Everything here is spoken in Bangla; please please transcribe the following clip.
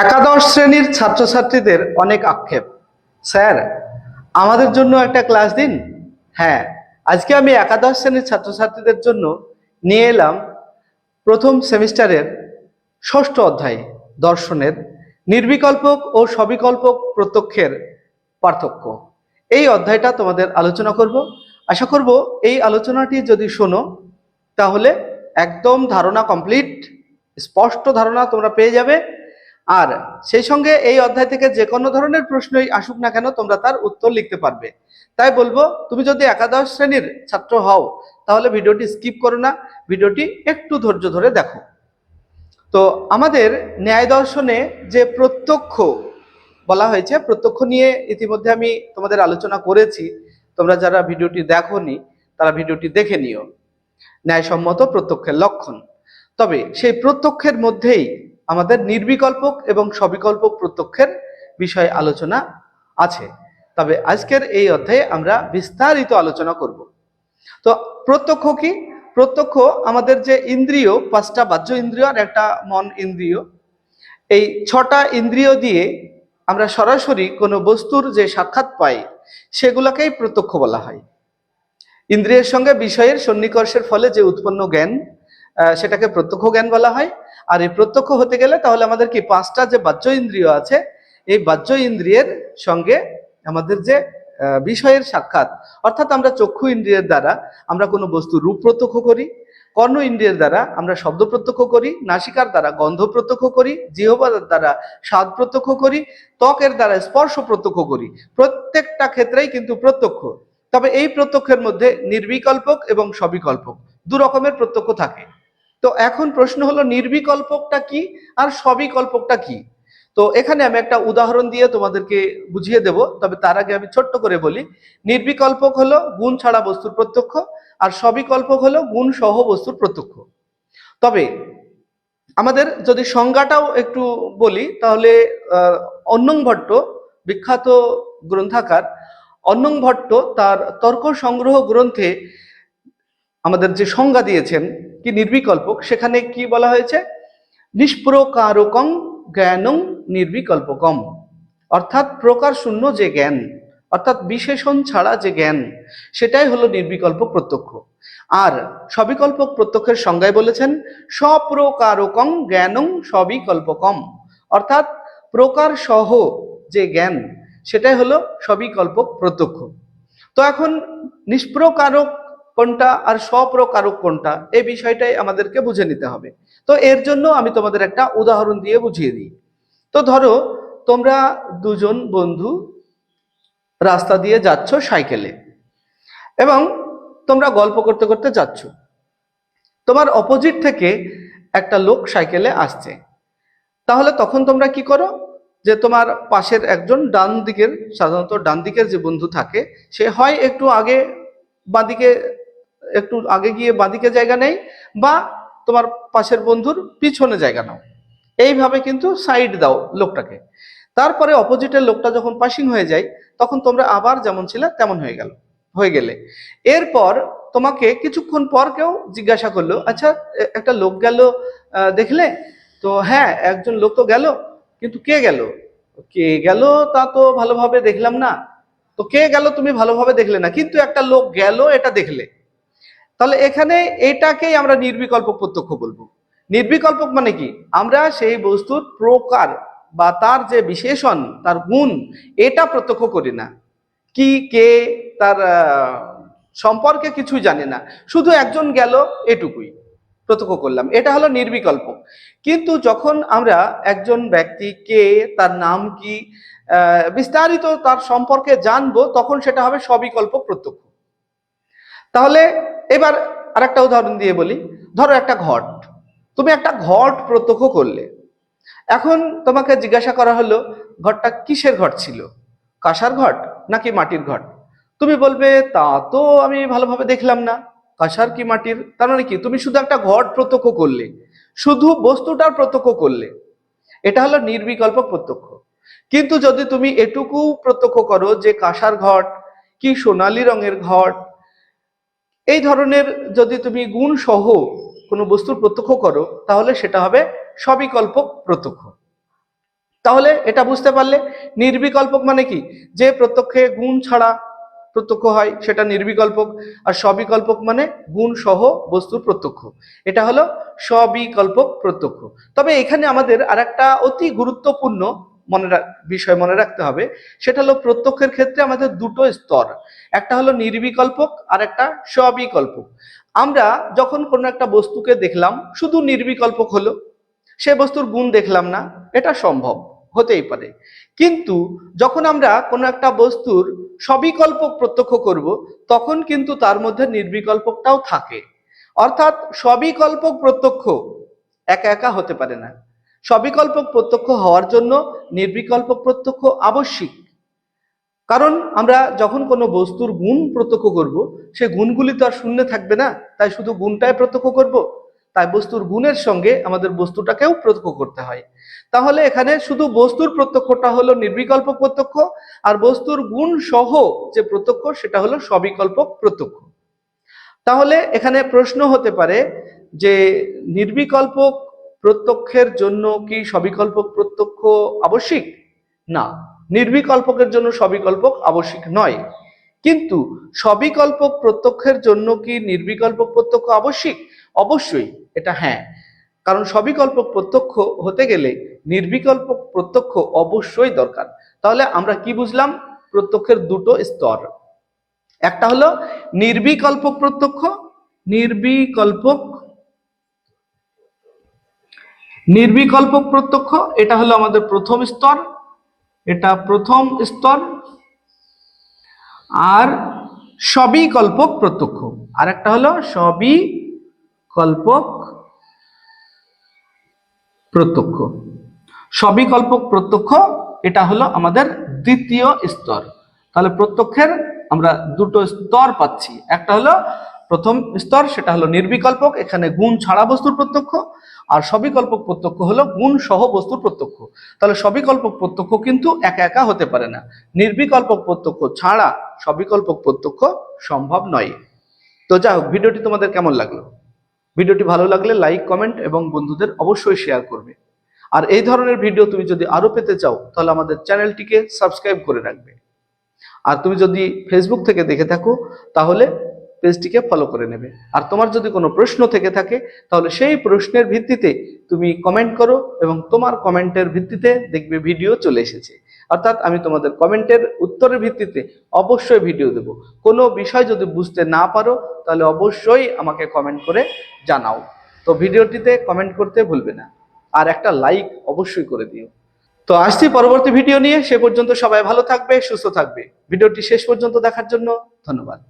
একাদশ শ্রেণির ছাত্রছাত্রীদের অনেক আক্ষেপ। স্যার, আমাদের জন্য একটা ক্লাস দিন? হ্যাঁ আজকে আমি একাদশ শ্রেণির ছাত্রছাত্রীদের জন্য নিয়ে এলাম প্রথম সেমিস্টারের ষষ্ঠ অধ্যায়, দর্শনের নির্বিকল্পক ও সবিকল্পক প্রত্যক্ষের পার্থক্য। এই অধ্যায়টা তোমাদের আলোচনা করব। আশা করব এই আলোচনাটি যদি শোনো, তাহলে একদম ধারণা কমপ্লিট, স্পষ্ট ধারণা তোমরা পেয়ে যাবে। আর সেই সঙ্গে এই অধ্যায় থেকে যে কোনো ধরনের প্রশ্নই আসুক না কেন, তোমরা তার উত্তর লিখতে পারবে। তাই বলব, তুমি যদি একাদশ শ্রেণির ছাত্র হও, তাহলে ভিডিওটি স্কিপ করো না, ভিডিওটি একটু ধৈর্য ধরে দেখো। তো আমাদের ন্যায় দর্শনে যে প্রত্যক্ষ বলা হয়েছে, প্রত্যক্ষ নিয়ে ইতিমধ্যে আমি তোমাদের আলোচনা করেছি, তোমরা যারা ভিডিওটি দেখোনি, তারা ভিডিওটি দেখে নিও। ন্যায়সম্মত প্রত্যক্ষের লক্ষণ। তবে সেই প্রত্যক্ষের মধ্যেই আমাদের নির্বিকল্পক এবং সবিকল্পক প্রত্যক্ষের বিষয়ে আলোচনা আছে। তবে আজকের এই অধ্যায়ে আমরা বিস্তারিত আলোচনা করব। তো প্রত্যক্ষ কি? প্রত্যক্ষ আমাদের যে ইন্দ্রিয়, পাঁচটা বাহ্য ইন্দ্রিয় আর একটা মন ইন্দ্রিয়। এই ছটা ইন্দ্রিয় দিয়ে আমরা সরাসরি কোনো বস্তুর যে সাক্ষাৎ পাই, সেগুলোকেই প্রত্যক্ষ বলা হয়। ইন্দ্রিয়ের সঙ্গে বিষয়ের সন্নিকর্ষের ফলে যে উৎপন্ন জ্ঞান সেটাকে প্রত্যক্ষ জ্ঞান বলা হয়। আর এই প্রত্যক্ষ হতে গেলে তাহলে আমাদের কি পাঁচটা যে বাহ্য ইন্দ্রিয় আছে, এই বাহ্য ইন্দ্রিয়ের সঙ্গে আমাদের যে বিষয়ের সাক্ষাৎ, অর্থাৎ আমরা চক্ষু ইন্দ্রিয়ের দ্বারা আমরা কোনো বস্তু রূপ প্রত্যক্ষ করি, কর্ণ ইন্দ্রিয়ের দ্বারা আমরা শব্দ প্রত্যক্ষ করি, নাসিকার দ্বারা গন্ধ প্রত্যক্ষ করি, জিহ্বার দ্বারা স্বাদ প্রত্যক্ষ করি, ত্বকের দ্বারা স্পর্শ প্রত্যক্ষ করি। প্রত্যেকটা ক্ষেত্রেই কিন্তু প্রত্যক্ষ। তবে এই প্রত্যক্ষের মধ্যে নির্বিকল্পক এবং সবিকল্পক দু রকমের প্রত্যক্ষ থাকে। তো এখন প্রশ্ন হলো, নির্বিকল্পকটা কি আর সবিকল্পকটা কি? তো এখানে আমি একটা উদাহরণ দিয়ে তোমাদেরকে বুঝিয়ে দেব, তবে তার আগে আমি ছোট্ট করে বলি, নির্বিকল্পক হলো গুণ ছাড়া বস্তুর প্রত্যক্ষ আর সবিকল্পক হলো গুণ সহ বস্তুর প্রত্যক্ষ। তবে আমাদের যদি সংজ্ঞাটাও একটু বলি, তাহলে অন্নং ভট্ট, বিখ্যাত গ্রন্থাকার অন্নং ভট্ট তার তর্ক সংগ্রহ গ্রন্থে আমাদের যে সংজ্ঞা দিয়েছেন কি নির্বিকল্পক সেখানে কি বলা হয়েছে? নিষ্প্রকারকং জ্ঞানং নির্বিকল্পকম। অর্থাৎ প্রকার শূন্য যে জ্ঞান, অর্থাৎ বিশেষণ ছাড়া যে জ্ঞান, সেটাই হলো নির্বিকল্প প্রত্যক্ষ। আর সবিকল্পক প্রত্যক্ষের সংজ্ঞায় বলেছেন, স্বপ্রকারকং জ্ঞানং সবিকল্পকম। অর্থাৎ প্রকার সহ যে জ্ঞান, সেটাই হলো সবিকল্পক প্রত্যক্ষ। তো এখন নিষ্প্রকারক কোনটা আর স্বপ্রকারক কোনটা, এই বিষয়টাই আমাদেরকে বুঝে নিতে হবে। তো এর জন্য আমি তোমাদের একটা উদাহরণ দিয়ে বুঝিয়ে দিই। তো ধরো, তোমরা দুজন বন্ধু রাস্তা দিয়ে যাচ্ছ সাইকেলে এবং তোমরা গল্প করতে করতে যাচ্ছ। তোমার অপোজিট থেকে একটা লোক সাইকেলে আসছে। তাহলে তখন তোমরা কি করো? যে তোমার পাশের একজন ডান দিকের, সাধারণত ডান দিকের যে বন্ধু থাকে, সে হয় একটু আগে বাঁদিকে একটু আগে গিয়ে বাঁদিকে জায়গা নেই বা তোমার পাশের বন্ধুর পিছনে জায়গা নাও। এইভাবে কিন্তু সাইড দাও লোকটাকে। তারপরে অপোজিটের লোকটা যখন পাসিং হয়ে যায়, তখন তোমরা আবার যেমন ছিল তেমন হয়ে গেল, হয়ে গেলে। এরপর তোমাকে কিছুক্ষণ পর কেউ জিজ্ঞাসা করল আচ্ছা একটা লোক গেল দেখলে? তো হ্যাঁ একজন লোক তো গেল, কিন্তু কে গেল? কে গেল তা তো ভালোভাবে দেখলাম না। তো কে গেল তুমি ভালোভাবে দেখলে না, কিন্তু একটা লোক গেল, এটা দেখলে। তাহলে এখানে এটাকেই আমরা নির্বিকল্প প্রত্যক্ষ বলব। নির্বিকল্পক মানে কি? আমরা সেই বস্তুর প্রকার বা তার যে বিশেষণ, তার গুণ, এটা প্রত্যক্ষ করি না। কি, কে, তার সম্পর্কে কিছু জানি না। শুধু একজন গেল, এটুকুই প্রত্যক্ষ করলাম। এটা হলো নির্বিকল্প। কিন্তু যখন আমরা একজন ব্যক্তি, কে, তার নাম কি বিস্তারিত তার সম্পর্কে জানব, তখন সেটা হবে সবিকল্প প্রত্যক্ষ। তাহলে এবার আর একটা উদাহরণ দিয়ে বলি। ধরো একটা ঘট। তুমি একটা ঘট প্রত্যক্ষ করলে। এখন তোমাকে জিজ্ঞাসা করা হলো ঘরটা কিসের ঘট ছিল? কাঁসার ঘট নাকি মাটির ঘট? তুমি বলবে, তা তো আমি ভালোভাবে দেখলাম না। কাঁসার কি মাটির? তার মানে কি? তুমি শুধু একটা ঘট প্রত্যক্ষ করলে। শুধু বস্তুটার প্রত্যক্ষ করলে। এটা হলো নির্বিকল্প প্রত্যক্ষ। কিন্তু যদি তুমি এটুকু প্রত্যক্ষ করো যে কাঁসার ঘট, কি সোনালী রঙের ঘট এই ধরনের যদি তুমি গুণ সহ কোনো বস্তুর প্রত্যক্ষ করো, তাহলে সেটা হবে সবিকল্প প্রত্যক্ষ। তাহলে এটা বুঝতে পারলে নির্বিকল্পক মানে কি? যে প্রত্যক্ষে গুণ ছাড়া প্রত্যক্ষ হয়, সেটা নির্বিকল্পক। আর সবিকল্পক মানে গুণ সহ বস্তুর প্রত্যক্ষ। এটা হলো সবিকল্পক প্রত্যক্ষ। তবে এখানে আমাদের আরেকটা অতি গুরুত্বপূর্ণ মনে বিষয় মনে রাখতে হবে, সেটা হলো প্রত্যক্ষের ক্ষেত্রে আমাদের দুটো স্তর। একটা হলো নির্বিকল্পক, আর একটা সবিকল্পক আমরা যখন কোনো একটা বস্তুকে দেখলাম, শুধু নির্বিকল্পক হলো, সে বস্তুর গুণ দেখলাম না, এটা সম্ভব, হতেই পারে। কিন্তু যখন আমরা কোনো একটা বস্তুর সবিকল্পক প্রত্যক্ষ করব, তখন কিন্তু তার মধ্যে নির্বিকল্পকটাও থাকে। অর্থাৎ সবিকল্পক প্রত্যক্ষ একা একা হতে পারে না। সবিকল্পক প্রত্যক্ষ হওয়ার জন্য নির্বিকল্পক প্রত্যক্ষ আবশ্যিক। কারণ আমরা যখন কোনো বস্তুর গুণ প্রত্যক্ষ করব, সে গুণগুলি তো আর শূন্য থাকবে না, তাই শুধু গুণটাই প্রত্যক্ষ করব। তাই বস্তুর গুণের সঙ্গে আমাদের বস্তুটাকেও প্রত্যক্ষ করতে হয়। তাহলে এখানে শুধু বস্তুর প্রত্যক্ষটা হলো নির্বিকল্প প্রত্যক্ষ, আর বস্তুর গুণ সহ যে প্রত্যক্ষ, সেটা হলো সবিকল্পক প্রত্যক্ষ। তাহলে এখানে প্রশ্ন হতে পারে যে নির্বিকল্পক প্রত্যক্ষের জন্য কি সবিকল্পক প্রত্যক্ষ আবশ্যিক? না, নির্বিকল্পকের জন্য সবিকল্পক আবশ্যিক নয়। কিন্তু সবিকল্পক প্রত্যক্ষের জন্য কি নির্বিকল্পক প্রত্যক্ষ আবশ্যিক? অবশ্যই, এটা হ্যাঁ। কারণ সবিকল্পক প্রত্যক্ষ হতে গেলে নির্বিকল্পক প্রত্যক্ষ অবশ্যই দরকার। তাহলে আমরা কি বুঝলাম? প্রত্যক্ষের দুটো স্তর। একটা হলো নির্বিকল্পক প্রত্যক্ষ, নির্বিকল্পক নির্বিকল্পক প্রত্যক্ষ, এটা হলো আমাদের প্রথম স্তর, এটা প্রথম স্তর, আর সবিকল্পক প্রত্যক্ষ। আর একটা হলো সবিকল্পক প্রত্যক্ষ। সবিকল্পক প্রত্যক্ষ, এটা হলো আমাদের দ্বিতীয় স্তর। তাহলে প্রত্যক্ষের আমরা দুটো স্তর পাচ্ছি। একটা হলো প্রথম স্তর সেটা হলো নির্বিকল্পক, এখানে গুণ ছাড়া বস্তুর প্রত্যক্ষ, আর সবিকল্পক প্রত্যক্ষ হলো গুণ সহ বস্তুর প্রত্যক্ষ। তাহলে সবিকল্পক প্রত্যক্ষ কিন্তু একা একা হতে পারে না। নির্বিকল্পক প্রত্যক্ষ ছাড়া সবিকল্পক প্রত্যক্ষ সম্ভব নয়। তো যাই হোক, ভিডিওটি তোমাদের কেমন লাগল? ভিডিওটি ভালো লাগলে লাইক, কমেন্ট এবং বন্ধুদের অবশ্যই শেয়ার করবে। আর এই ধরনের ভিডিও তুমি যদি আরও পেতে চাও, তাহলে আমাদের চ্যানেলটিকে সাবস্ক্রাইব করে রাখবে। আর তুমি যদি ফেসবুক থেকে দেখে থাকো, তাহলে পেজটিকে ফলো করে নেবে। আর তোমার যদি কোনো প্রশ্ন থেকে থাকে, তাহলে সেই প্রশ্নের ভিত্তিতে তুমি কমেন্ট করো এবং তোমার কমেন্টের ভিত্তিতে দেখবে ভিডিও চলে এসেছে। অর্থাৎ আমি তোমাদের কমেন্টের উত্তরের ভিত্তিতে অবশ্যই ভিডিও দেব। কোনো বিষয় যদি বুঝতে না পারো, তাহলে অবশ্যই আমাকে কমেন্ট করে জানাও। তো ভিডিওটিতে কমেন্ট করতে ভুলবে না। আর একটা লাইক অবশ্যই করে দিও। তো আসছি পরবর্তী ভিডিও নিয়ে। সে পর্যন্ত সবাই ভালো থাকবে, সুস্থ থাকবে। ভিডিওটি শেষ পর্যন্ত দেখার জন্য ধন্যবাদ।